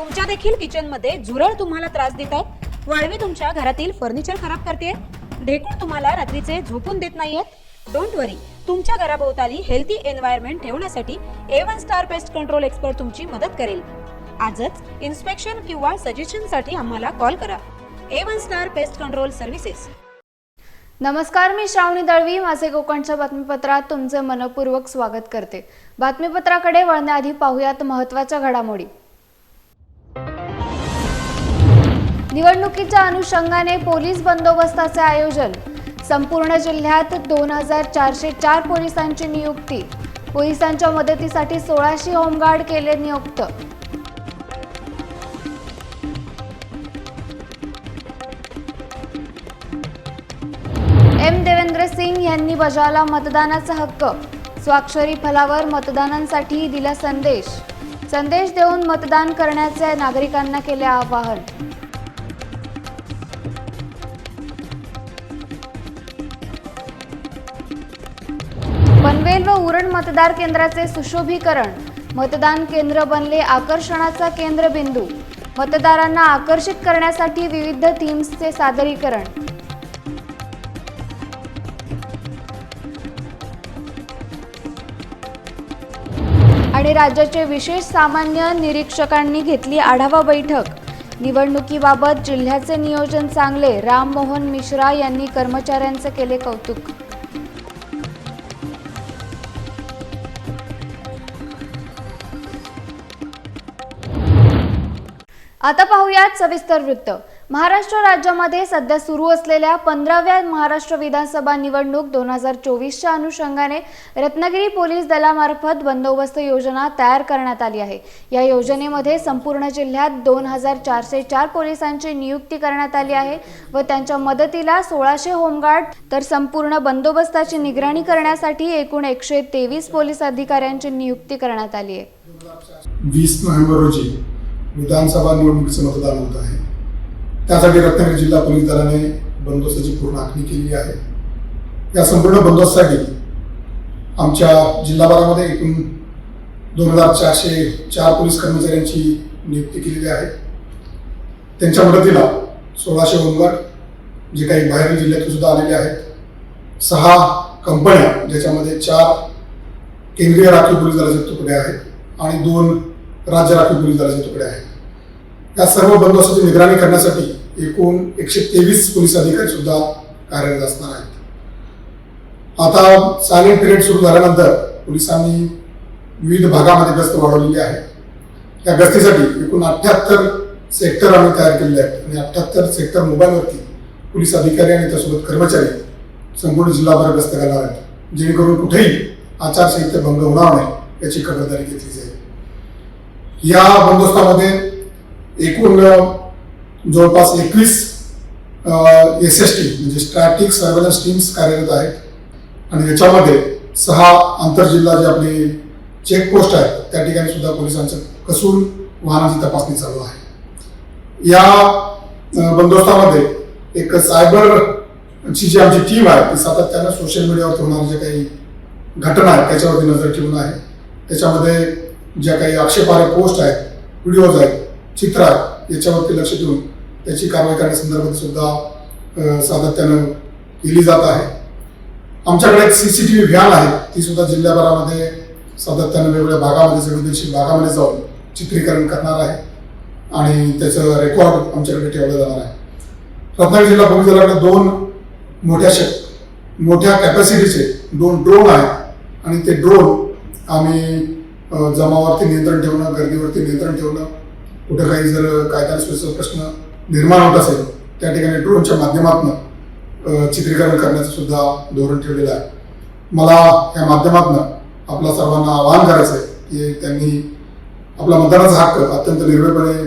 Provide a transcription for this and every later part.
तुमच्या देखील किचनमध्ये झुरळ तुम्हाला त्रास देत आहेत. वाळवी तुमच्या घरातील फर्निचर खराब करते ढेकूळ तुम्हाला रात्रीचे झोपून देत नाहीयेत. डोंट वरी तुमच्या घराभोवताली हेल्थी एन्व्हायरमेंट ठेवण्यासाठी A one star pest control expert तुमची मदत करेल. आजच इन्स्पेक्शन किंवा सजेशनसाठी आम्हाला कॉल करा. A one star pest control services नमस्कार मी श्रावणी दळवी. माझे कोकणच्या बातमीपत्रात तुमचे मनपूर्वक स्वागत करते. बातमीपत्राकडे वळण्याआधी पाहूयात महत्त्वाच्या घडामोडी. निवडणुकीच्या अनुषंगाने पोलीस बंदोबस्ताचे आयोजन. संपूर्ण जिल्ह्यात दोन हजार चारशे चार पोलिसांची नियुक्ती. पोलिसांच्या मदतीसाठी सोळाशे होमगार्ड केले नियुक्त. एम. देवेंद्र सिंग यांनी बजावला मतदानाचा हक्क. स्वाक्षरी फलावर मतदानांसाठी दिला संदेश. संदेश देऊन मतदान करण्याचे नागरिकांना केले आवाहन. पनवेल व उरण मतदार केंद्राचे सुशोभीकरण. मतदान केंद्र बनले आकर्षणाचा केंद्रबिंदू. मतदारांना आकर्षित करण्यासाठी विविध थीम्सचे सादरीकरण. आणि राज्याचे विशेष सामान्य निरीक्षकांनी घेतली आढावा बैठक. निवडणुकीबाबत जिल्ह्याचे नियोजन चांगले राम मोहन मिश्रा यांनी कर्मचाऱ्यांचे केले कौतुक. आता पाहूयात सविस्तर वृत्त. महाराष्ट्र राज्यामध्ये सध्या सुरू असलेल्या पंधराव्या महाराष्ट्र विधानसभा निवडणूक दोन हजार चोवीसच्या अनुषंगाने रत्नागिरी पोलीस दलामार्फत बंदोबस्त योजना तयार करण्यात आली आहे. या योजनेमध्ये संपूर्ण जिल्ह्यात दोन हजार चारशे चार पोलिसांची नियुक्ती करण्यात आली आहे व त्यांच्या मदतीला सोळाशे होमगार्ड तर संपूर्ण बंदोबस्ताची निगराणी करण्यासाठी एकूण एकशे तेवीस पोलीस अधिकाऱ्यांची नियुक्ती करण्यात आली आहे. वीस नोव्हेंबर रोजी विधानसभा निवडणुकीचं मतदान होत आहे. त्यासाठी रत्नागिरी जिल्हा पोलीस दलाने बंदोबस्ताची पूर्ण आखणी केली आहे. या संपूर्ण बंदोबस्तासाठी आमच्या जिल्हाभरामध्ये एकूण दोन हजार चारशे चार पोलीस कर्मचाऱ्यांची नियुक्ती केलेली आहे. त्यांच्या मदतीला सोळाशे होमगार्ड जे काही बाहेरील जिल्ह्यातून सुद्धा आलेले आहेत सहा कंपन्या ज्याच्यामध्ये चार केंद्रीय राखीव पोलीस दलाचे तुकडे आहेत आणि दोन राज्य राखीव पोलीस दलाचे तुकडे आहेत. या सर्व बंदोबस्ताची निगराणी करण्यासाठी एकूण एकशे तेवीस पोलीस अधिकारी सुद्धा कार्यरत असणार आहेत. आता सायलेंट पिरियड सुरू झाल्यानंतर पोलिसांनी विविध भागामध्ये गस्त वाढवलेली आहे. या गस्तीसाठी एकूण अठ्ठ्याहत्तर सेक्टर आम्ही तयार केलेले आहेत आणि अठ्ठ्याहत्तर सेक्टर मोबाईलवरती पोलीस अधिकारी आणि त्यासोबत कर्मचारी संपूर्ण जिल्हाभर गस्त घालणार आहेत. जेणेकरून कुठेही आचारसंहिता भंग होणार नाही याची खबरदारी घेतली जाईल. या बंदोबस्तामध्ये एकूण जवळपास एकवीस एस एस टी म्हणजे स्टॅटिक सर्वेलन्स टीम्स कार्यरत आहेत. आणि याच्यामध्ये सहा आंतरजिल्हा जे आपली चेकपोस्ट आहेत त्या ठिकाणी सुद्धा पोलिसांचं कसून वाहनाची तपासणी चालू आहे. या बंदोबस्तामध्ये एक सायबरची जी आमची टीम आहे ती सातत्यानं सोशल मीडियावर होणाऱ्या जे काही घटना आहेत त्याच्यावरती नजर ठेवून आहे. त्याच्यामध्ये ज्या काही आक्षेपार्ह पोस्ट आहेत व्हिडिओज आहेत चित्र आहेत याच्यावरती लक्ष देऊन त्याची कारवाई करण्यासंदर्भात सुद्धा सातत्यानं केली जात आहे. आमच्याकडे एक C C T V van आहे ती सुद्धा जिल्ह्याभरामध्ये सातत्यानं वेगवेगळ्या भागामध्ये संवेदनशील भागामध्ये जाऊन चित्रीकरण करणार आहे आणि त्याचं रेकॉर्ड आमच्याकडे ठेवलं जाणार आहे. रत्नागिरी जिल्हा पोलीस दलाकडे दोन मोठ्या शक मोठ्या कॅपॅसिटीचे दोन ड्रोन आहेत आणि ते ड्रोन आम्ही जमावावरती नियंत्रण ठेवणं गर्दीवरती नियंत्रण ठेवणं कुठं काही जर कायदा प्रश्न निर्माण होत असेल त्या ठिकाणी ड्रोनच्या माध्यमातून चित्रीकरण करण्याचं सुद्धा धोरण ठेवलेलं आहे. मला या माध्यमातून आपल्या सर्वांना आवाहन करायचं आहे की त्यांनी आपला मतदानाचा हक्क अत्यंत निर्भयपणे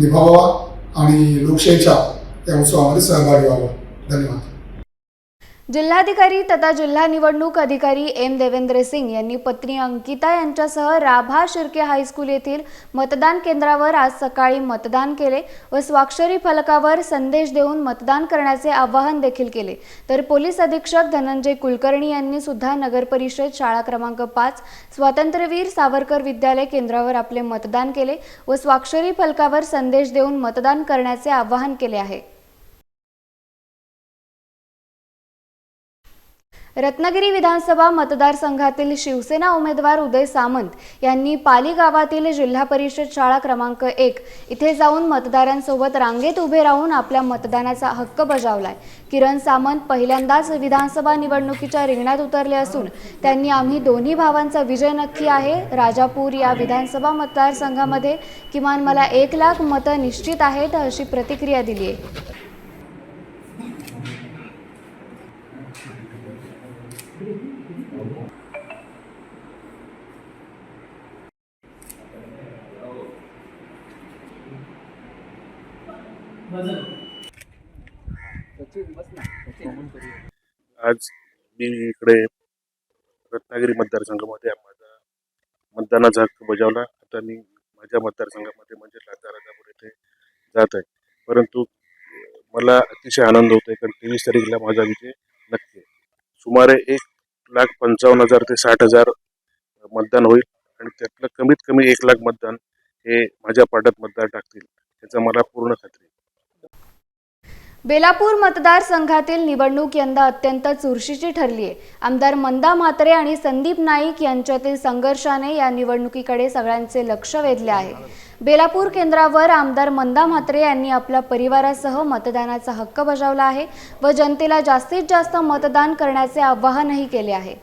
निभावावा आणि लोकशाहीच्या या उत्सवामध्ये सहभागी व्हावं. धन्यवाद. जिल्हाधिकारी तथा जिल्हा निवडणूक अधिकारी एम देवेंद्र सिंग यांनी पत्नी अंकिता यांच्यासह राभा शिर्के हायस्कूल येथील मतदान केंद्रावर आज सकाळी मतदान केले व स्वाक्षरी फलकावर संदेश देऊन मतदान करण्याचे आवाहन देखील केले. तर पोलीस अधीक्षक धनंजय कुलकर्णी यांनी सुद्धा नगर परिषद शाळा क्रमांक पाच स्वातंत्र्यवीर सावरकर विद्यालय केंद्रावर आपले मतदान केले व स्वाक्षरी फलकावर संदेश देऊन मतदान करण्याचे आवाहन केले आहे. रत्नागिरी विधानसभा मतदारसंघातील शिवसेना उमेदवार उदय सामंत यांनी पाली गावातील जिल्हा परिषद शाळा क्रमांक एक इथे जाऊन मतदारांसोबत रांगेत उभे राहून आपल्या मतदानाचा हक्क बजावलाय. किरण सामंत पहिल्यांदाच विधानसभा निवडणुकीच्या रिंगणात उतरले असून त्यांनी आम्ही दोन्ही भावांचा विजय नक्की आहे. राजापूर या विधानसभा मतदारसंघामध्ये किमान मला एक लाख मतं निश्चित आहेत अशी प्रतिक्रिया दिली आहे आज मी इकडे रत्नागिरी मतदारसंघामध्ये माझा मतदानाचा हक्क बजावला. आता मी माझ्या मतदारसंघामध्ये म्हणजे लाता राजापूर येथे जात आहे. परंतु मला अतिशय आनंद होतोय कारण तेवीस तारीखला माझा विजय नक्की आहे. सुमारे एक लाख पंचावन्न हजार ते साठ हजार मतदान होईल आणि त्यातलं कमीत कमी एक लाख मतदान हे माझ्या पाटात मतदार टाकतील याचा मला पूर्ण खात्री आहे. बेलापूर मतदारसंघातील निवडणूक यंदा अत्यंत चुरशीची ठरली आहे. आमदार मंदा म्हात्रे आणि संदीप नाईक यांच्यातील संघर्षाने या निवडणुकीकडे सगळ्यांचे लक्ष वेधले आहे. बेलापूर केंद्रावर आमदार मंदा म्हात्रे यांनी आपल्या परिवारासह मतदानाचा हक्क बजावला आहे व जनतेला जास्तीत जास्त मतदान करण्याचे आवाहनही केले आहे.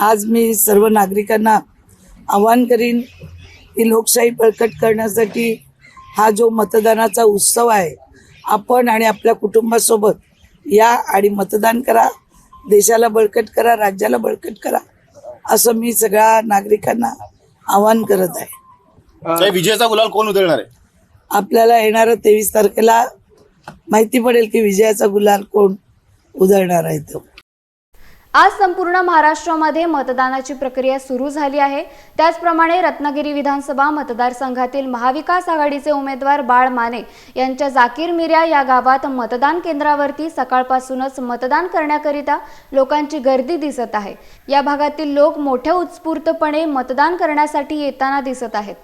आज मी सर्व नागरिकांना आवाहन करीन की लोकशाही बळकट करण्यासाठी हा जो मतदानाचा उत्सव आहे आपण आणि आपल्या कुटुंबासोबत या आणि मतदान करा देशाला बळकट करा राज्याला बळकट करा असं मी सगळ्या नागरिकांना आवाहन करत आहे. विजयाचा गुलाल कोण उधळणार आहे? आपल्याला येणाऱ्या तेवीस तारखेला माहिती पडेल की विजयाचा गुलाल कोण उधळणार आहे तो. आज संपूर्ण महाराष्ट्रामध्ये मतदानाची प्रक्रिया सुरू झाली आहे. त्याचप्रमाणे रत्नागिरी विधानसभा मतदारसंघातील महाविकास आघाडीचे उमेदवार बाळ माने यांच्या जाकीर मिऱ्या या गावात मतदान केंद्रावरती सकाळपासूनच मतदान करण्याकरिता लोकांची गर्दी दिसत आहे. या भागातील लोक मोठ्या उत्स्फूर्तपणे मतदान करण्यासाठी येताना दिसत आहेत.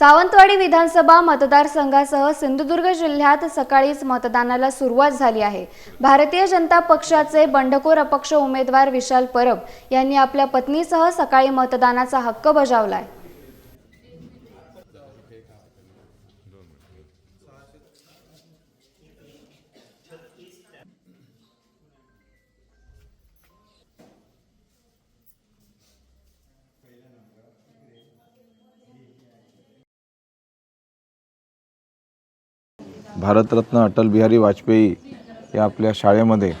सावंतवाडी विधानसभा मतदारसंघासह सिंधुदुर्ग जिल्ह्यात सकाळीच मतदानाला सुरुवात झाली आहे. भारतीय जनता पक्षाचे बंडखोर अपक्ष उमेदवार विशाल परब यांनी आपल्या पत्नीसह सकाळी मतदानाचा हक्क बजावलाय. भारतरत्न अटल बिहारी वाजपेयी या आपल्या शाळेमध्ये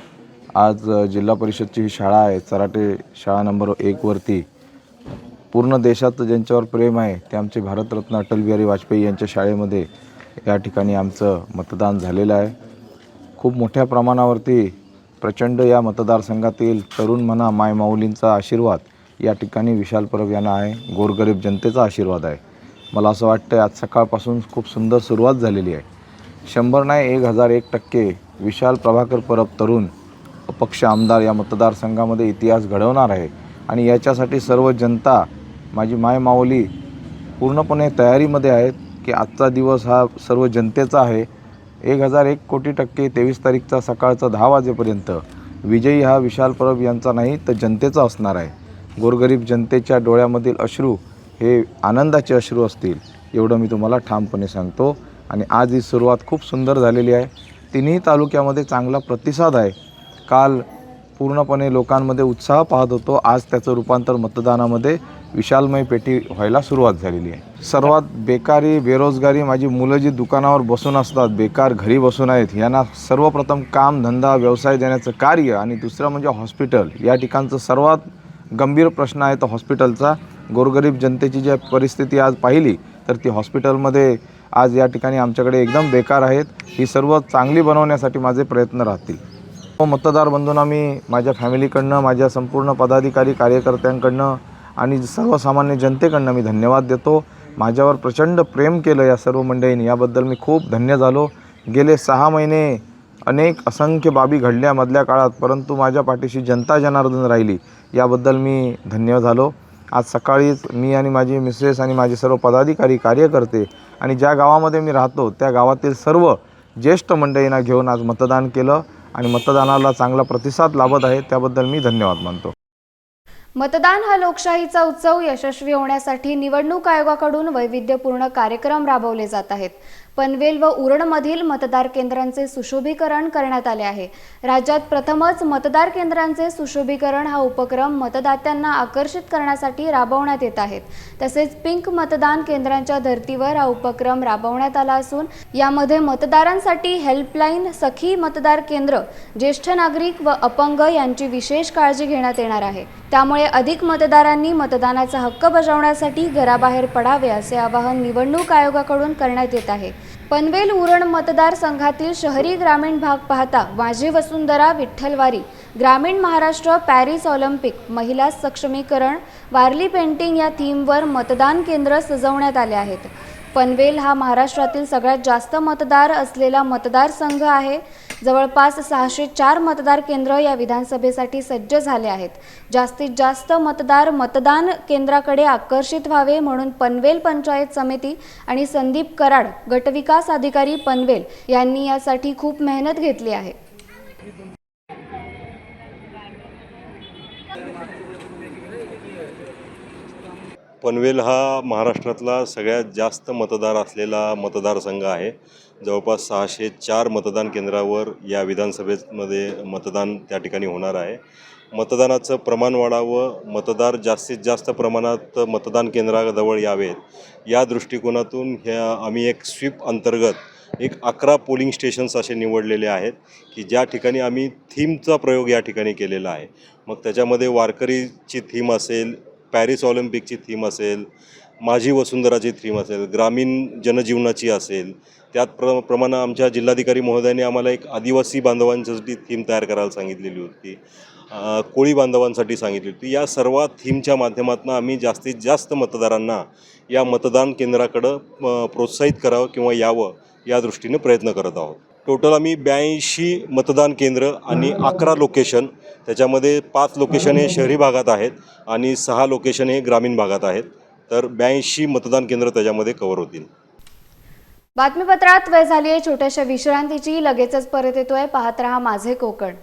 आज जिल्हा परिषदची ही शाळा आहे चराटे शाळा नंबर एकवरती पूर्ण देशात ज्यांच्यावर प्रेम आहे ते आमचे भारतरत्न अटल बिहारी वाजपेयी यांच्या शाळेमध्ये या ठिकाणी आमचं मतदान झालेलं आहे. खूप मोठ्या प्रमाणावरती प्रचंड या मतदारसंघातील तरुण म्हणा मायमाऊलींचा आशीर्वाद या ठिकाणी विशाल परब यांना आहे गोरगरीब जनतेचा आशीर्वाद आहे. मला असं वाटतं आज सकाळपासून खूप सुंदर सुरुवात झालेली आहे. शंभर नाही एक हजार एक टक्के विशाल प्रभाकर परब तरुण अपक्ष आमदार या मतदारसंघामध्ये इतिहास घडवणार आहे. आणि याच्यासाठी सर्व जनता माझी माय माऊली पूर्णपणे तयारीमध्ये आहेत की आजचा दिवस हा सर्व जनतेचा आहे. एक हजार एक कोटी टक्के तेवीस तारीखचा सकाळचा दहा वाजेपर्यंत विजयी हा विशाल परब यांचा नाही तर जनतेचा असणार आहे. गोरगरीब जनतेच्या डोळ्यामधील अश्रू हे आनंदाचे अश्रू असतील एवढं मी तुम्हाला ठामपणे सांगतो. आणि आज ही सुरुवात खूप सुंदर झालेली आहे. तिन्ही तालुक्यामध्ये चांगला प्रतिसाद आहे. काल पूर्णपणे लोकांमध्ये उत्साह पाहत होतो. आज त्याचं रूपांतर मतदानामध्ये विशालमय पेटी व्हायला सुरुवात झालेली आहे. सर्वात बेकारी बेरोजगारी माझी मुलं जी दुकानावर बसून असतात बेकार घरी बसून आहेत यांना सर्वप्रथम काम धंदा व्यवसाय देण्याचं कार्य आणि दुसरं म्हणजे हॉस्पिटल. या ठिकाणचं सर्वात गंभीर प्रश्न आहे तो हॉस्पिटलचा. गोरगरीब जनतेची जी परिस्थिती आज पाहिली तर ती हॉस्पिटलमध्ये आज या ठिकाणी आमच्याकडे एकदम बेकार आहेत. ही सर्व चांगली बनवण्यासाठी माझे प्रयत्न राहतील. व मतदार बंधूंना मी माझ्या फॅमिलीकडनं माझ्या संपूर्ण पदाधिकारी कार्यकर्त्यांकडनं आणि सर्वसामान्य जनतेकडनं मी धन्यवाद देतो. माझ्यावर प्रचंड प्रेम केलं या सर्व मंडळींनी. याबद्दल मी खूप धन्य झालो. गेले सहा महिने अनेक असंख्य बाबी घडल्या मधल्या काळात परंतु माझ्या पाठीशी जनता जनार्दन राहिली याबद्दल मी धन्य झालो. आज सकाळीच मी आणि माझी मिसेस आणि माझे सर्व पदाधिकारी कार्यकर्ते आणि ज्या गावामध्ये मी राहतो त्या गावातील सर्व ज्येष्ठ मंडळींना घेऊन आज मतदान केलं आणि मतदानाला चांगला प्रतिसाद लाभत आहे त्याबद्दल मी धन्यवाद मानतो. मतदान हा लोकशाहीचा उत्सव यशस्वी होण्यासाठी निवडणूक आयोगाकडून वैविध्यपूर्ण कार्यक्रम राबवले जात आहेत. पनवेल व उरणमधील मतदार केंद्रांचे सुशोभीकरण करण्यात आले आहे. राज्यात प्रथमच मतदार केंद्रांचे सुशोभीकरण हा उपक्रम मतदात्यांना आकर्षित करण्यासाठी राबवण्यात येत आहेत तसेच पिंक मतदान केंद्रांच्या धर्तीवर हा उपक्रम राबवण्यात आला असून यामध्ये मतदारांसाठी हेल्पलाईन सखी मतदार केंद्र ज्येष्ठ नागरिक व अपंग यांची विशेष काळजी घेण्यात येणार आहे. त्यामुळे अधिक मतदारांनी मतदानाचा हक्क बजावण्यासाठी घराबाहेर पडावे असे आवाहन निवडणूक आयोगाकडून करण्यात येत आहे. पनवेल उरण मतदारसंघातील शहरी ग्रामीण भाग पाहता वाजे वसुंधरा विठ्ठलवारी ग्रामीण महाराष्ट्र पॅरिस ऑलिम्पिक महिला सक्षमीकरण वारली पेंटिंग या थीमवर मतदान केंद्र सजवण्यात आले आहेत. पनवेल हा महाराष्ट्रातील सगळ्यात जास्त मतदार असलेला मतदारसंघ आहे. जवळपास सहाशे चार मतदार केंद्र या विधानसभेसाठी सज्ज झाले आहेत. जास्तीत जास्त मतदार मतदान केंद्राकडे आकर्षित व्हावे म्हणून पनवेल पंचायत समिती आणि संदीप कराड गटविकास अधिकारी पनवेल यांनी यासाठी खूप मेहनत घेतली आहे. पनवेल हा महाराष्ट्रातला सगळ्यात जास्त मतदार असलेला मतदारसंघ आहे. जवळपास सहाशे चार मतदान केंद्रावर या विधानसभेमध्ये मतदान त्या ठिकाणी होणार आहे. मतदानाचं प्रमाण वाढावं मतदार जास्तीत जास्त प्रमाणात मतदान केंद्राजवळ यावेत. या दृष्टिकोनातून ह्या आम्ही एक स्वीप अंतर्गत एक अकरा पोलिंग स्टेशन्स असे निवडलेले आहेत की ज्या ठिकाणी आम्ही थीमचा प्रयोग या ठिकाणी केलेला आहे. मग त्याच्यामध्ये वारकरीची थीम असेल पॅरिस ऑलिम्पिकची थीम असेल माझी वसुंधराची थीम असेल ग्रामीण जनजीवनाची असेल त्यात प्र प्रमाणे आमच्या जिल्हाधिकारी महोदयाने आम्हाला एक आदिवासी बांधवांसाठी थीम तयार करायला सांगितलेली होती. कोळी बांधवांसाठी सांगितली होती. या सर्व थीमच्या माध्यमातून आम्ही जास्तीत जास्त मतदारांना या मतदान केंद्राकडं प्रोत्साहित करावं किंवा यावं या दृष्टीने प्रयत्न करत आहोत. टोटल आम्ही ब्याऐंशी मतदान केंद्र आणि अकरा लोकेशन त्याच्यामध्ये पाच लोकेशन हे शहरी भागात आहेत आणि सहा लोकेशन हे ग्रामीण भागात आहेत. तर ब्याऐंशी मतदान केंद्र त्याच्यामध्ये कव्हर होतील. बातमीपत्रात वेळ झाली आहे छोट्याशा विश्रांतीची. लगेचच परत येतोय. पाहत रहा माझे कोकण.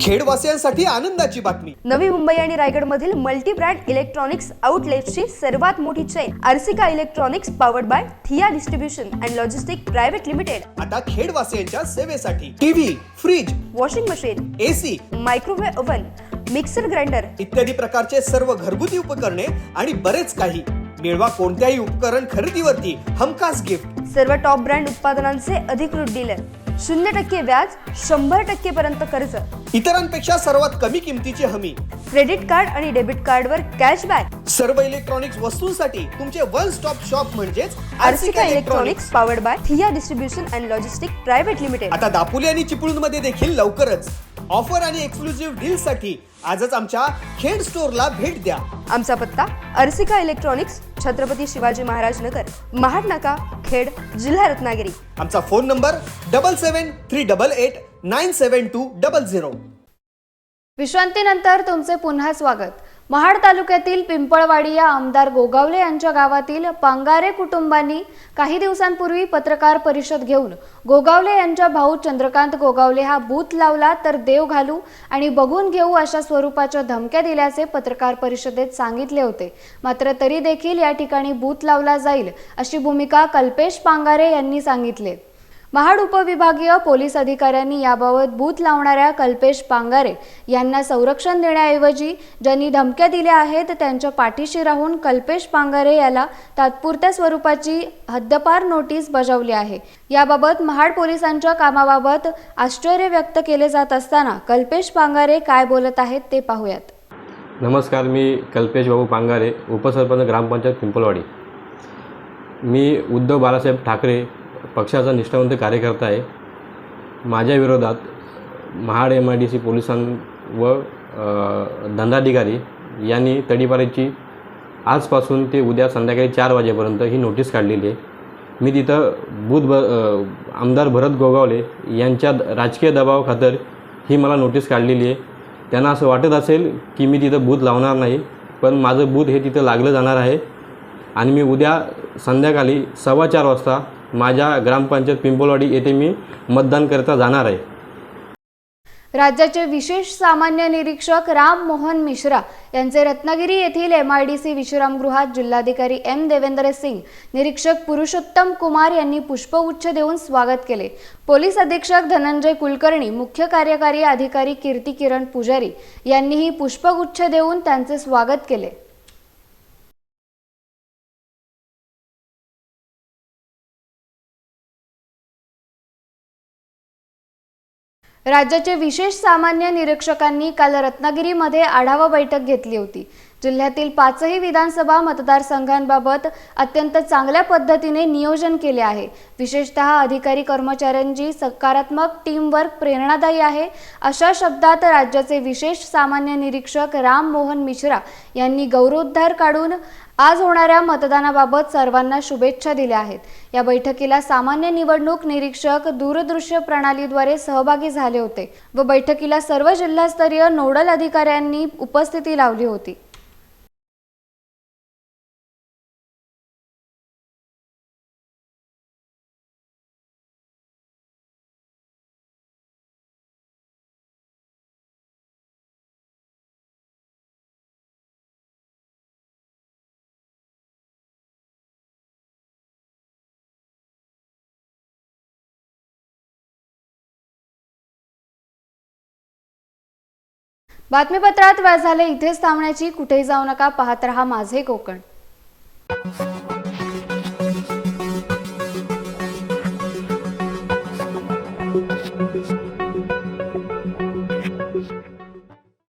खेडवासियांसाठी आनंदाची बातमी. नवी मुंबई आणि रायगडमधील मल्टी ब्रँड इलेक्ट्रॉनिक्स आउटलेट्सची सर्वात मोठी chain Arsika electronics powered by थिया distribution and logistic private limited. आता खेडवासियांच्या सेवेसाठी TV fridge washing machine AC microwave oven mixer grinder इत्यादी प्रकारचे सर्व घरगुती उपकरणे आणि बरेच काही. मिळवा कोणत्याही उपकरण खरेदीवरती हमखास गिफ्ट सर्व टॉप ब्रँड उत्पादनांचे अधिकृत डीलर शून्य टक्के व्याज शंभर टक्के पर्यंत कर्ज. इतरांपेक्षा सर्वात कमी किमतीची हमी. क्रेडिट कार्ड आणि डेबिट कार्डवर कॅशबॅक. सर्व इलेक्ट्रॉनिक्स वस्तूंसाठी तुमचे वन स्टॉप शॉप म्हणजेच आर्सिका इलेक्ट्रॉनिक्स पॉवर्ड बाय थिया distribution and logistic private limited. आता दापोली आणि चिपळूणमध्ये देखील लवकरच. ऑफर आणि एक्सक्लुझिव्ह डील साठी आजच आमच्या खेड स्टोअरला भेट द्या. आमचा पत्ता अर्सिका इलेक्ट्रॉनिक्स छत्रपती शिवाजी महाराज नगर महाड नाका खेड जिल्हा रत्नागिरी. आमचा phone number double seven three double eight nine seven two double zero. विश्रांतीनंतर तुमचे पुन्हा स्वागत. महाड तालुक्यातील पिंपळवाडी या आमदार गोगावले यांच्या गावातील पांगारे कुटुंबांनी काही दिवसांपूर्वी पत्रकार परिषद घेऊन गोगावले यांच्या भाऊ चंद्रकांत गोगावले हा बूथ लावला तर देव घालू आणि बघून घेऊ अशा स्वरूपाच्या धमक्या दिल्याचे पत्रकार परिषदेत सांगितले होते. मात्र तरी देखील या ठिकाणी बूथ लावला जाईल अशी भूमिका कल्पेश पांगारे यांनी सांगितले. महाड उपविभागीय पोलीस अधिकाऱ्यांनी याबाबत बूथ लावणाऱ्या कल्पेश पांगारे यांना संरक्षण देण्याऐवजी ज्यांनी धमक्या दिल्या आहेत त्यांच्या पाठीशी राहून कल्पेश पांगारे याला तात्पुरत्या स्वरूपाची हद्दपार नोटीस बजावली आहे. याबाबत महाड पोलिसांच्या कामाबाबत आश्चर्य व्यक्त केले जात असताना कल्पेश पांगारे काय बोलत आहेत ते पाहूयात. नमस्कार मी कल्पेश बाबू पांगारे उपसरपंच ग्रामपंचायत पिंपलवाडी मी उद्धव बाळासाहेब ठाकरे पक्षाचा निष्ठावंत कार्यकर्ता आहे. माझ्या विरोधात Mahad M I D C पोलिसां व दंडाधिकारी यांनी तडीपारीची आजपासून ते उद्या संध्याकाळी चार वाजेपर्यंत ही नोटीस काढलेली आहे. मी तिथं बुध ब आमदार भरत गोगावले यांच्या द- राजकीय दबावाखातर ही मला नोटीस काढलेली आहे. त्यांना असं वाटत असेल की मी तिथं बूथ लावणार नाही पण माझं बूथ हे तिथं लागलं जाणार आहे. आणि मी उद्या संध्याकाळी सव्वा चार वाजता माझ्या ग्रामपंचायत पिंपलवाडी येथे मी मतदान करता जाणार आहे. राज्याचे विशेष सामान्य निरीक्षक राम मोहन मिश्रा यांचे रत्नागिरी येथील एम आय डी सी विश्रामगृहात जिल्हाधिकारी एम देवेंद्र सिंग निरीक्षक पुरुषोत्तम कुमार यांनी पुष्पगुच्छ देऊन स्वागत केले. पोलीस अधीक्षक धनंजय कुलकर्णी मुख्य कार्यकारी अधिकारी कीर्ती किरण पुजारी यांनीही पुष्पगुच्छ देऊन त्यांचे स्वागत केले. राज्याचे विशेष सामान्य निरीक्षकांनी काल रत्नागिरीमध्ये आढावा बैठक घेतली होती. जिल्ह्यातील पाचही विधानसभा मतदारसंघांबाबत अत्यंत चांगल्या पद्धतीने नियोजन केले आहे. विशेषतः अधिकारी कर्मचाऱ्यांची सकारात्मक टीमवर्क प्रेरणादायी आहे. अशा शब्दात राज्याचे विशेष सामान्य निरीक्षक राम मोहन मिश्रा यांनी गौरवोद्धार काढून आज होणाऱ्या मतदानाबाबत सर्वांना शुभेच्छा दिल्या आहेत. या बैठकीला सामान्य निवडणूक निरीक्षक दूरदृश्य प्रणालीद्वारे सहभागी झाले होते व बैठकीला सर्व जिल्हास्तरीय नोडल अधिकाऱ्यांनी उपस्थिती लावली होती. बातमीपत्रात वेळ झाले इथेच थांबण्याची कुठेही जाऊ नका पाहत रहा माझे कोकण.